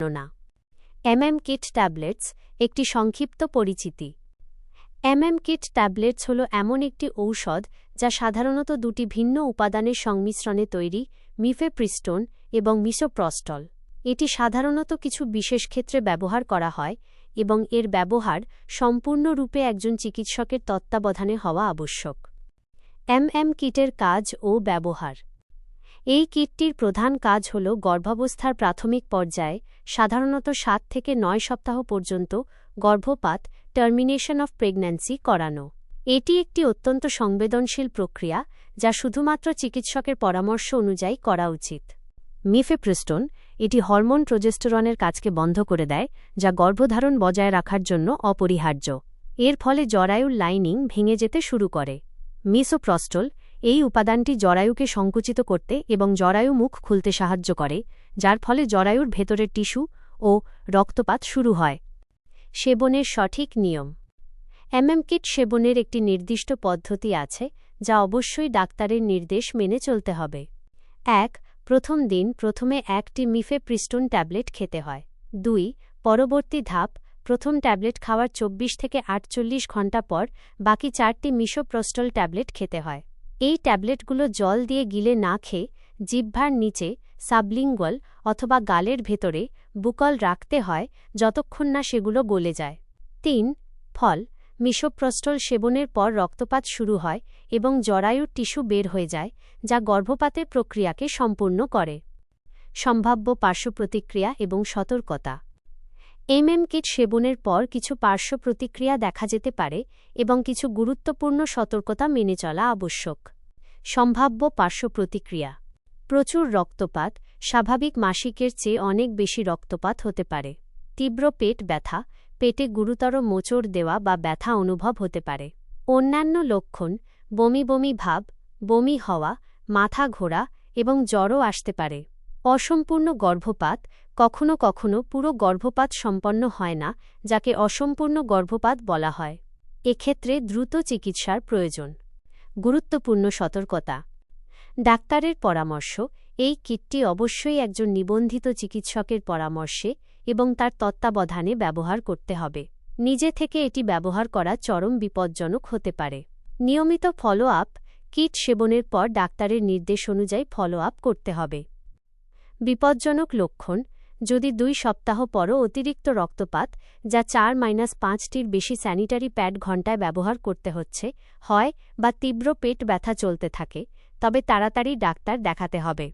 বর্ণনা। MM kit tablets একটি সংক্ষিপ্ত পরিচিতি। এমএম কিট ট্যাবলেটস হল এমন একটি ঔষধ যা সাধারণত দুটি ভিন্ন উপাদানের সংমিশ্রণে তৈরি মিফেপ্রিস্টোন এবং মিসোপ্রস্টল। এটি সাধারণত কিছু বিশেষ ক্ষেত্রে ব্যবহার করা হয় এবং এর ব্যবহার সম্পূর্ণরূপে একজন চিকিৎসকের তত্ত্বাবধানে হওয়া আবশ্যক। এমএম কিটের কাজ ও ব্যবহার। এই কিটটির প্রধান কাজ হল গর্ভাবস্থার প্রাথমিক পর্যায়ে সাধারণত সাত থেকে নয় সপ্তাহ পর্যন্ত গর্ভপাত টার্মিনেশন অফ প্রেগন্যান্সি করানো। এটি একটি অত্যন্ত সংবেদনশীল প্রক্রিয়া যা শুধুমাত্র চিকিৎসকের পরামর্শ অনুযায়ী করা উচিত। মিফেপ্রিস্টোন এটি হরমোন প্রজেস্টেরনের কাজকে বন্ধ করে দেয়, যা গর্ভধারণ বজায় রাখার জন্য অপরিহার্য। এর ফলে জরায়ুর লাইনিং ভেঙে যেতে শুরু করে। মিসোপ্রস্টল এই উপাদানটি জরায়ুকে সংকুচিত করতে এবং জরায়ু মুখ খুলতে সাহায্য করে, যার ফলে জরায়ুর ভেতরের টিস্যু ও রক্তপাত শুরু হয়। সেবনের সঠিক নিয়ম। এমএম কিট সেবনের একটি নির্দিষ্ট পদ্ধতি আছে, যা অবশ্যই ডাক্তারের নির্দেশ মেনে চলতে হবে। এক, প্রথম দিন প্রথমে একটি মিফেপ্রিস্টোন ট্যাবলেট খেতে হয়। দুই, পরবর্তী ধাপ, প্রথম ট্যাবলেট খাওয়ার চব্বিশ থেকে আটচল্লিশ ঘণ্টা পর বাকি চারটি মিশোপ্রস্টল ট্যাবলেট খেতে হয়। এই ট্যাবলেটগুলো জল দিয়ে গিলে না খেয়ে জিহ্বার নিচে সাবলিঙ্গুয়াল অথবা গালের ভেতরে বুকল রাখতে হয় যতক্ষণ না সেগুলো গলে যায়। তিন, ফল মিশোপ্রস্টল সেবনের পর রক্তপাত শুরু হয় এবং জরায়ুর টিস্যু বের হয়ে যায়, যা গর্ভপাতের প্রক্রিয়াকে সম্পূর্ণ করে। সম্ভাব্য পার্শ্বপ্রতিক্রিয়া এবং সতর্কতা। এমএম কিট সেবনের পর কিছু পার্শ্ব প্রতিক্রিয়া দেখা যেতে পারে এবং কিছু গুরুত্বপূর্ণ সতর্কতা মেনে চলা আবশ্যক। সম্ভাব্য পার্শ্ব প্রতিক্রিয়া। প্রচুর রক্তপাত, স্বাভাবিক মাসিকের চেয়ে অনেক বেশি রক্তপাত হতে পারে। তীব্র পেট ব্যথা, পেটে গুরুতর মোচড় দেওয়া বা ব্যথা অনুভব হতে পারে। অন্যান্য লক্ষণ, বমি বমি ভাব, বমি হওয়া, মাথা ঘোরা এবং জ্বরও আসতে পারে। অসম্পূর্ণ গর্ভপাত কখনো কখনো পুরো গর্ভপাত সম্পন্ন হয় না, যাকে অসম্পূর্ণ গর্ভপাত বলা হয়। এক্ষেত্রে দ্রুত চিকিৎসার প্রয়োজন। গুরুত্বপূর্ণ সতর্কতা। ডাক্তারের পরামর্শ, এই কিটটি অবশ্যই একজন নিবন্ধিত চিকিৎসকের পরামর্শে এবং তার তত্ত্বাবধানে ব্যবহার করতে হবে। নিজে থেকে এটি ব্যবহার করা চরম বিপজ্জনক হতে পারে। নিয়মিত ফলো আপ কিট সেবনের পর ডাক্তারের নির্দেশ অনুযায়ী ফলো আপ করতে হবে। বিপজ্জনক লক্ষণ যদি দুই সপ্তাহ পরও অতিরিক্ত রক্তপাত, যা চার মাইনাস পাঁচটির বেশি স্যানিটারি প্যাড ঘণ্টায় ব্যবহার করতে হচ্ছে, হয় বা তীব্র পেট ব্যথা চলতে থাকে, তবে তাড়াতাড়ি ডাক্তার দেখাতে হবে।